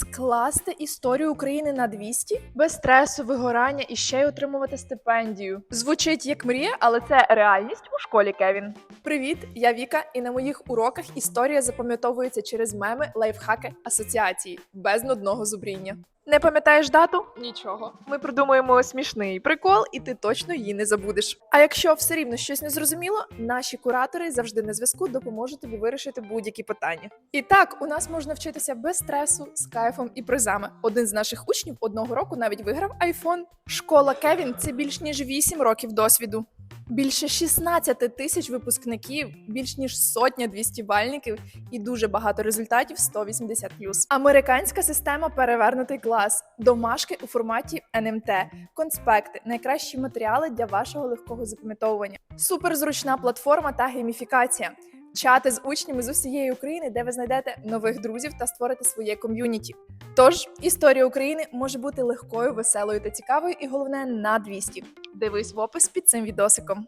Скласти історію України на 200? Без стресу, вигорання і ще й отримувати стипендію. Звучить як мрія, але це реальність у школі Кевін. Привіт, я Віка, і на моїх уроках історія запам'ятовується через меми, лайфхаки, асоціації без нудного зубріння. Не пам'ятаєш дату? Нічого. Ми придумаємо смішний прикол, і ти точно її не забудеш. А якщо все рівно щось не зрозуміло, наші куратори завжди на зв'язку допоможуть тобі вирішити будь-які питання. І так, у нас можна вчитися без стресу, з кайфом і призами. Один з наших учнів одного року навіть виграв iPhone. Школа Кевін це більш ніж 8 років досвіду. Більше 16 тисяч випускників, більш ніж сотня 200 бальників і дуже багато результатів 180+. Американська система перевернутий клас, домашки у форматі НМТ, конспекти, найкращі матеріали для вашого легкого запам'ятовування, суперзручна платформа та гейміфікація. Чати з учнями з усієї України, де ви знайдете нових друзів та створите своє ком'юніті. Тож історія України може бути легкою, веселою та цікавою, і головне на 200. Дивись в опис під цим відосиком.